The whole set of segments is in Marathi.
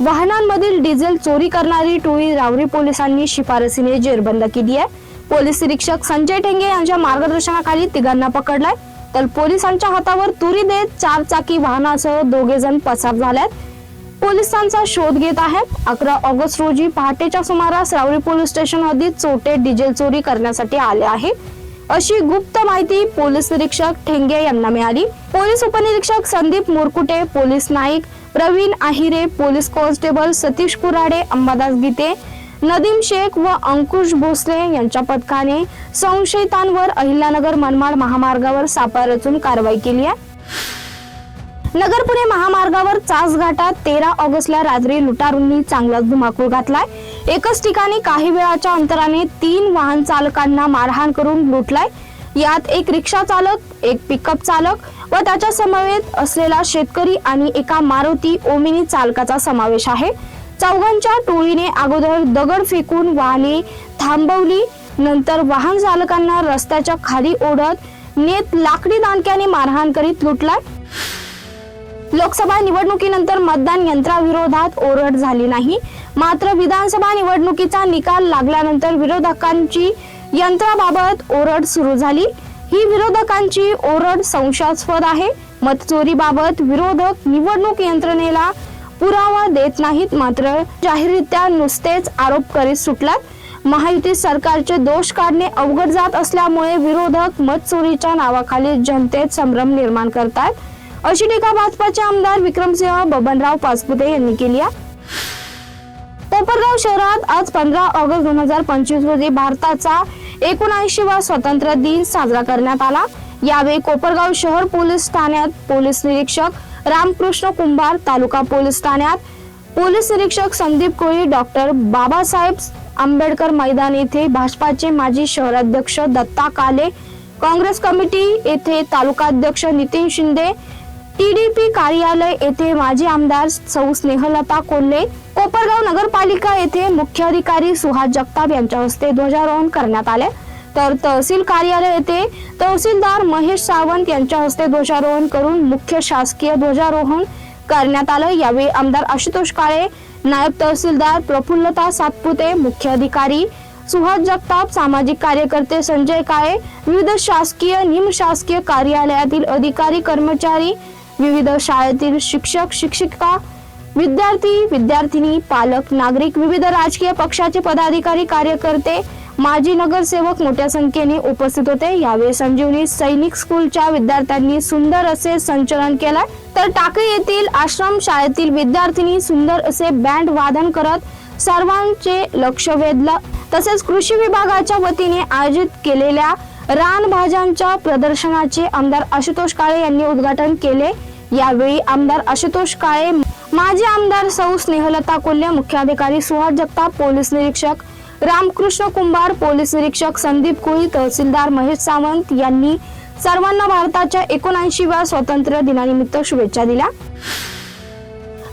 वाहनांमधील डिझेल चोरी करणारी टोळी रावरी पोलिसांनी शिफारसीने जेरबंद केली आहे. पोलीस निरीक्षक संजय ठेंगे यांच्या मार्गदर्शनाखाली तिघांना पकडलाय. तर पोलिसांच्या हातावर तुरी देत चारचाकी वाहनासह दोघे जण पसार झाल्यात पोलिसांचा शोध घेत आहेत. अकरा ऑगस्ट रोजी पहाटेच्या सुमारास रावरी पोलीस स्टेशन हद्दीत चोटे डिझेल चोरी करण्यासाठी आले आहे. अशी गुप्त माहिती पोलीस निरीक्षक ठेंगे यांना मिळाली. पोलीस उपनिरीक्षक Sandeep Murkute police naik Pravin Ahire police constable Satish Kurade Ambadas Gite Nadeem Shaikh व अंकुश भोसले यांच्या पथकाने संशयितांवर अहिल्यानगर मनमाड महामार्गावर सापळा रचून कारवाई केली आहे. नगर पुणे महामार्गावर चास घाटात तेरा ऑगस्टला रात्री लुटारूंनी चांगलाच धुमाकूळ घातलाय. एकच ठिकाणी काही वेळाच्या अंतराने तीन वाहन चालकांना मारहाण करून लुटलाय. यात एक रिक्षा चालक एक पिकअप चालक व त्याच्या समवेत असलेला शेतकरी आणि एका मारुती ओमिनी चालकाचा समावेश आहे. चौघांच्या टोळीने अगोदर दगड फेकून वाहने थांबवली नंतर वाहन चालकांना रस्त्याच्या खाली ओढत नेत लाकडी दांडक्याने मारहाण करीत लुटलाय. लोकसभा निवडणुकीनंतर मतदान यंत्राविरोधात ओरड झाली नाही. मात्र विधानसभा निवडणुकीचा निकाल लागल्यानंतर विरोधकांची यंत्राबाबत ओरड सुरू झाली. ही विरोधकांची ओरड संशयास्पद आहे. मतचोरीबाबत विरोधक निवडणूक यंत्रणेला पुरावा देत नाहीत मात्र जाहीररित्या नुसतेच आरोप करीत सुटलात. महायुती सरकारचे दोष काढणे अवघड जात असल्यामुळे विरोधक मतचोरीच्या नावाखाली जनतेत संभ्रम निर्माण करतात. अशी टीका भाजपाचे आमदार विक्रमसिंह बबनराव पाचपुते यांनी केली आहे. कोपरगाव शहरात आज पंधरा ऑगस्ट दोन हजार पंचवीस रोजी भारताचा एकोणऐंशीवा स्वातंत्र्य दिन साजरा करण्यात आला. यावेळी कोपरगाव शहर पोलीस ठाण्यात पोलीस निरीक्षक रामकृष्ण कुंभार तालुका पोलीस ठाण्यात पोलीस निरीक्षक संदीप कोळी डॉक्टर बाबासाहेब आंबेडकर मैदान येथे भाजपाचे माजी शहराध्यक्ष दत्ता काले काँग्रेस कमिटी येथे तालुकाध्यक्ष नितीन शिंदे टीडीपी कार्यालय येथे माजी आमदार सौ स्नेहलता कोल्हे कोपरगाव नगरपालिका येथे मुख्याधिकारी सुहास जगताप यांच्या हस्ते ध्वजारोहण करण्यात आले. तर तहसील कार्यालय येथे तहसीलदार महेश सावंत यांच्या हस्ते ध्वजारोहण करून मुख्य शासकीय ध्वजारोहण करण्यात आलं. यावेळी आमदार आशुतोष काळे नायब तहसीलदार प्रफुल्लता सातपुते मुख्याधिकारी सुहास जगताप सामाजिक कार्यकर्ते संजय काळे विविध शासकीय निमशासकीय कार्यालयातील अधिकारी कर्मचारी विविध शाळेतील शिक्षक शिक्षिका विद्यार्थी विद्यार्थिनी पालक नागरिक विविध राजकीय पक्षाचे पदाधिकारी कार्यकर्ते माजी नगरसेवक मोठ्या संख्येने उपस्थित होते. यावेळी संजीवनी सैनिक स्कूलच्या विद्यार्थ्यांनी सुंदर असे संचलन केलं. तर टाके येथील आश्रम शाळेतील विद्यार्थिनी सुंदर असे बँड वादन करत सर्वांचे लक्ष वेधलं. तसेच कृषी विभागाच्या वतीने आयोजित केलेल्या रानभाज्यांच्या प्रदर्शनाचे आमदार आशुतोष काळे यांनी उद्घाटन केले. यावेळी आमदार आशुतोष काळे माजी आमदार सौ स्नेहलता कोल्हे मुख्याधिकारी सुहास जगताप पोलीस निरीक्षक रामकृष्ण कुंभार पोलीस निरीक्षक संदीप कुळी तहसीलदार महेश सावंत यांनी सर्वांना भारताच्या एकोणऐंशीव्या स्वातंत्र्य दिनानिमित्त शुभेच्छा दिल्या.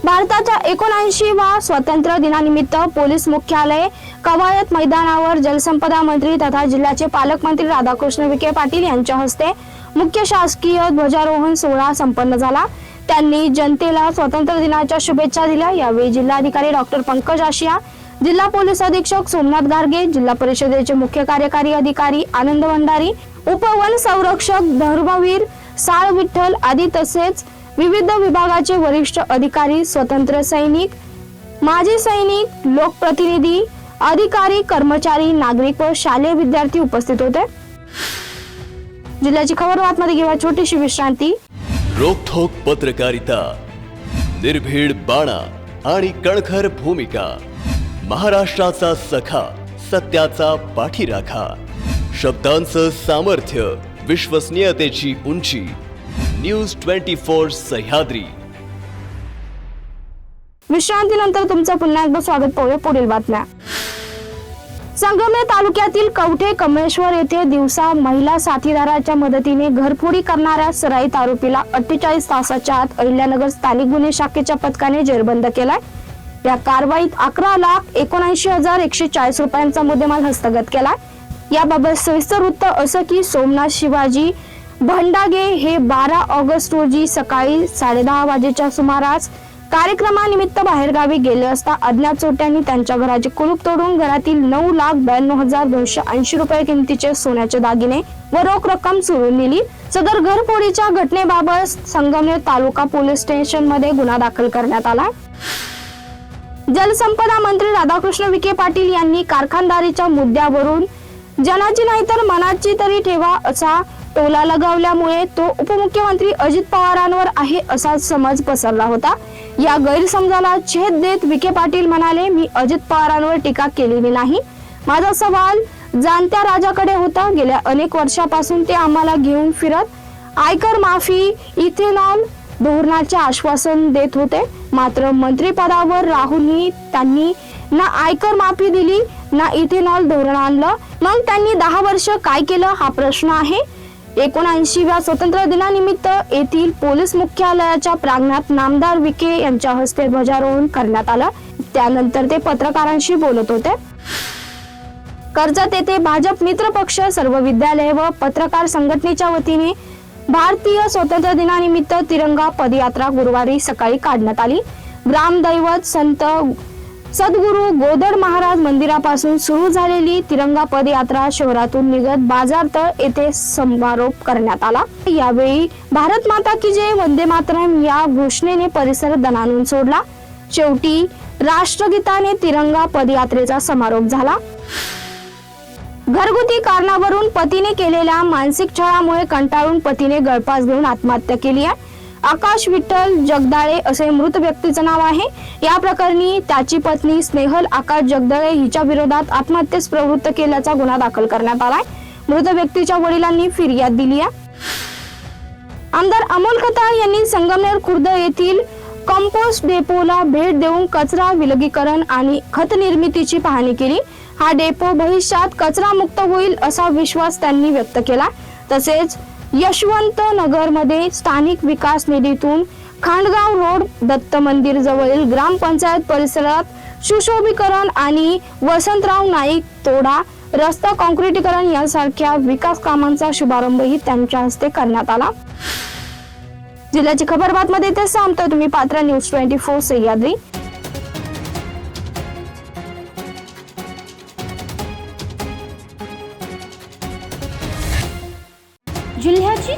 भारताच्या एकोणऐंशी वा स्वातंत्र्य दिनानिमित्त पोलीस मुख्यालय कवायत मैदानावर जलसंपदा मंत्री तथा जिल्ह्याचे पालकमंत्री राधाकृष्ण विखे पाटील यांच्या हस्ते मुख्य शासकीय ध्वजारोहण सोहळा संपन्न झाला. त्यांनी जनतेला स्वातंत्र्य दिनाच्या शुभेच्छा दिल्या. यावेळी जिल्हाधिकारी डॉक्टर पंकज आशिया जिल्हा पोलीस अधीक्षक सोमनाथ गार्गे जिल्हा परिषदेचे मुख्य कार्यकारी अधिकारी आनंद भंडारी उपवन संरक्षक धर्मवीर साळ विठ्ठल आदी तसेच विविध विभागाचे वरिष्ठ अधिकारी स्वतंत्र सैनिक माजी सैनिक लोकप्रतिनिधी अधिकारी कर्मचारी नागरिक व शालेय विद्यार्थी उपस्थित होते. जिल्ह्याची खबर बातमध्ये घेऊया. छोटीशी विश्रांती. रोखोक पत्रकारिता निर्भीड बाणा आणि कणखर भूमिका महाराष्ट्राचा सखा सत्याचा पाठीराखा शब्दांचं सामर्थ्य विश्वसनीयतेची उंची न्यूज ट्वेंटी फोर सह्याद्री. विश्रांतीनंतर तुमचं पुन्हा एकदा स्वागत पाहूया पुढील बातम्या. संगमनेर तालुक्यातील कवठे कमळेश्वर येथे दिवसा महिला साथीदाराच्या मदतीने घरफोडी करणाऱ्या सराईत आरोपीला अठ्ठेचाळीस तासाच्या आत अहिल्यानगर स्थानिक गुन्हे शाखेच्या पथकाने जेरबंद केलाय. या कारवाईत अकरा लाख एकोणऐंशी हजार एकशे चाळीस रुपयांचा मुद्देमाल हस्तगत केलाय. याबाबत सविस्तर वृत्त असं की सोमनाथ शिवाजी भंडागे हे बारा ऑगस्ट रोजी सकाळी साडेदहा वाजेच्या सुमारास कार्यक्रमानिमित्त बाहेरगावी गेले असता अज्ञात चोट्यांनी त्यांच्या घराचे कुलूप तोडून घरातील नऊ लाख ब्याण्णव हजार दोनशे ऐंशी रुपये किमतीचे सोन्याचे दागिने व रोख रक्कम चोरून नेली. सदर घरफोडीच्या घटनेबाबत संगमनेर तालुका पोलीस स्टेशनमध्ये गुन्हा दाखल करण्यात आला. जलसंपदा मंत्री राधाकृष्ण विखे पाटील यांनी कारखानदारीच्या मुद्द्यावरून जनाची नाही तर मनाची तरी ठेवा असा टोला लगावल्यामुळे तो उपमुख्यमंत्री अजित पवारांवर आहे असा समज पसरला होता. या गैरसमजाला छेद देत विखे पाटील म्हणाले मी अजित पवारांवर टीका केलेली नाही. माझा सवाल जाणत्या राजाकडे होता. गेल्या अनेक वर्षापासून ते आम्हाला घेऊन फिरत आयकर माफी इथेनॉल धोरणाचे आश्वासन देत होते. मात्र मंत्रीपदावर राहुलनी त्यांनी ना आयकर माफी दिली ना इथेनॉल धोरण आणलं. मग त्यांनी दहा वर्ष काय केलं? हा प्रश्न आहे. एकोणऐंशीव्या स्वतंत्र दिनानिमित्त येथील पोलीस मुख्यालयाच्या प्रांगणात नामदार विखे यांच्या हस्ते ध्वजारोहण करण्यात आलं. त्यानंतर ते पत्रकारांशी बोलत होते. कर्जत येथे भाजप मित्र पक्ष सर्व विद्यालय व पत्रकार संघटनेच्या वतीने भारतीय स्वातंत्र्य दिनानिमित्त तिरंगा पदयात्रा गुरुवारी सकाळी काढण्यात आली. ग्रामदैवत संत सद्गुरू गोदड महाराज मंदिरापासून सुरू झालेली तिरंगा पदयात्रा शहरातून निघत बाजारतळ येथे समारोप करण्यात आला. यावेळी भारत माता की जय वंदे मातरम या घोषणेने परिसर दणानून सोडला. शेवटी राष्ट्रगीताने तिरंगा पदयात्रेचा समारोप झाला. घरगुती कारणावरून पतीने केलेल्या मानसिक छळामुळे कंटाळून पतीने गळपास घेऊन आत्महत्या केली आहे. आकाश विठ्ठल जगदाळे असे मृत व्यक्तीचं नाव आहे. या प्रकरणी त्याची पत्नी स्नेहल आकाश जगदाळे हिच्या विरोधात आत्महत्येस प्रवृत्त केल्याचा गुन्हा दाखल करण्यात आलाय. मृत व्यक्तीच्या वडिलांनी फिर्याद दिली आहे. आमदार अमोल खताळ यांनी संगमनेर खुर्द येथील कंपोस्ट डेपोला भेट देऊन कचरा विलगीकरण आणि खत निर्मितीची पाहणी केली. हा डेपो भविष्यात कचरा मुक्त होईल असा विश्वास त्यांनी व्यक्त केला. तसेच यशवंत नगरमध्ये स्थानिक विकास निधीतून खांडगाव रोड दत्त मंदिर जवळील ग्रामपंचायत परिसरात सुशोभीकरण आणि वसंतराव नाईक तोडा रस्ता कॉन्क्रिटीकरण यासारख्या विकास कामांचा शुभारंभही त्यांच्या हस्ते करण्यात आला. जिल्ह्याची खबर बातमध्ये ते सांगतो तुम्ही पात्र न्यूज ट्वेंटी फोर सह्याद्री.